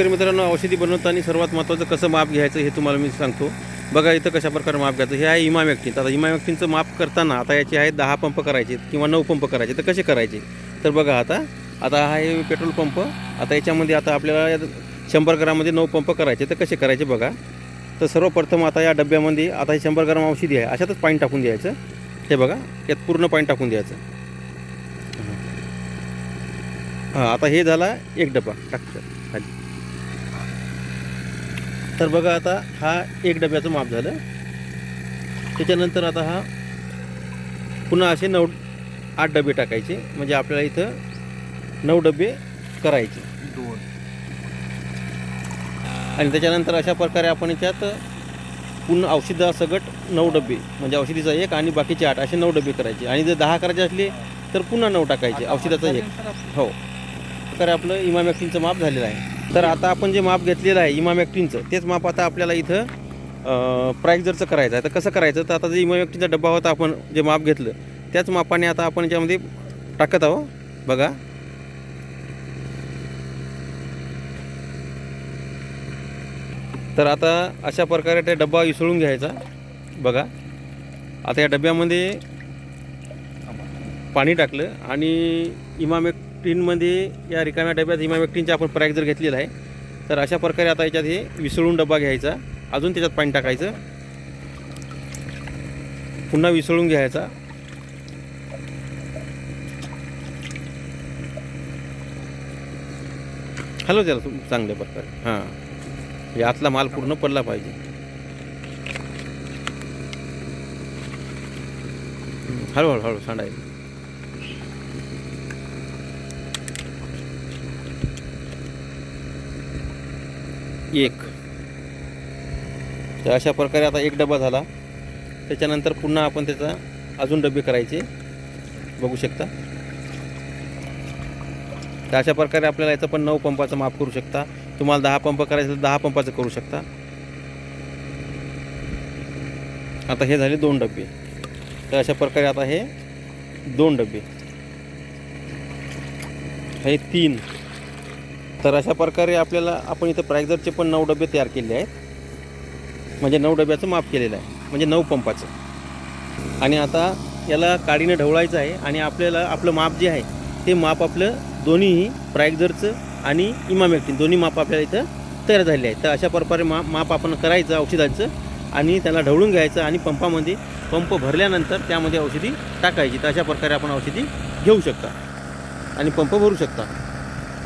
शेतकरी मित्रांनो औषधी बनवताना सर्वात महत्त्वाचं कसं माप घ्यायचं हे तुम्हाला मी सांगतो. बघा इथं कशाप्रकारे माप घ्यायचं. हे आहे इमा इमामॅक्टिन आता इमा व्यक्तींचं माप करताना आता याचे आहे दहा पंप करायचे किंवा नऊ पंप करायचे तर कसे करायचे? तर बघा आता आता हा हे पेट्रोल पंप. आता याच्यामध्ये आता आपल्याला शंभर ग्राममध्ये नऊ पंप करायचे तर कसे करायचे बघा. तर सर्वप्रथम आता या डब्यामध्ये आता हे शंभर ग्राम औषधी आहे. अशातच पाणी टाकून द्यायचं. हे बघा यात पूर्ण पाणी टाकून द्यायचं. हां आता हे झाला एक डबा. टाकतं. खाली. तर बघा आता हा एक डब्याचं माप झालं. त्याच्यानंतर आता हा पुन्हा असे नऊ आठ डबे टाकायचे. म्हणजे आपल्याला इथं नऊ डबे करायचे. दोन. आणि त्याच्यानंतर अशा प्रकारे आपण याच्यात पुन्हा औषधासकट नऊ डबे म्हणजे औषधीचा एक आणि बाकीचे आठ असे नऊ डबे करायचे. आणि जर दहा करायचे असले तर पुन्हा नऊ टाकायचे औषधाचा एक. हो. प्रकारे आपलं इमामॅक्टिनचं माप झालेलं आहे. तर आता आपण जे माप घेतलेलं आहे इमाम ॲक्टिनचं तेच माप आता आपल्याला इथं प्रायझरचं करायचं आहे. तर कसं करायचं? तर आता जे इमामॅक्टिनचा डब्बा होता आपण जे माप घेतलं त्याच मापाने आता आपण याच्यामध्ये टाकत आहो बघा. तर आता अशा प्रकारे त्या डब्बा विसळून घ्यायचा. बघा. आता या डब्यामध्ये पाणी टाकलं आणि इमाम एक टीनमध्ये या रिकाम्या डब्यात इमामेक्टिनचे आपण प्राईक जर घेतलेला आहे तर अशा प्रकारे आता याच्यात हे विसळून डबा घ्यायचा. अजून त्याच्यात पाणी टाकायचं. पुन्हा विसळून घ्यायचा. हॅलो त्याला तुम- चांगल्या प्रकारे. हां. यातला माल पूर्ण पडला पाहिजे. हळूहळू हळू सांडायचं एक. तर अशा प्रकारे आता एक डबा झाला. त्याच्यानंतर पुन्हा आपण त्याचा अजून डबे करायचे. बघू शकता. तर अशा प्रकारे आपल्याला याचं पण नऊ पंपाचं माप करू शकता. तुम्हाला दहा पंप करायचं तर दहा पंपाचं करू शकता. आता हे झाले दोन डबे. तर अशा प्रकारे आता हे दोन डबे. हे तीन. तर अशा प्रकारे आपल्याला आपण इथं प्रायझरचे पण नऊ डबे तयार केले आहेत. म्हणजे नऊ डब्याचं माप केलेलं आहे. म्हणजे नऊ पंपाचं. आणि आता याला काडीनं ढवळायचं आहे आणि आपल्याला आपलं माप जे आहे ते माप आपलं दोन्हीही प्रायझरचं आणि इमामेक्टिन दोन्ही माप आपल्याला इथं तयार झाले आहे तर अशा प्रकारे माप माप आपण करायचं औषधाचं आणि त्याला ढवळून घ्यायचं आणि पंपामध्ये पंप भरल्यानंतर त्यामध्ये औषधी टाकायची. तर अशा प्रकारे आपण औषधी घेऊ शकता आणि पंप भरू शकता.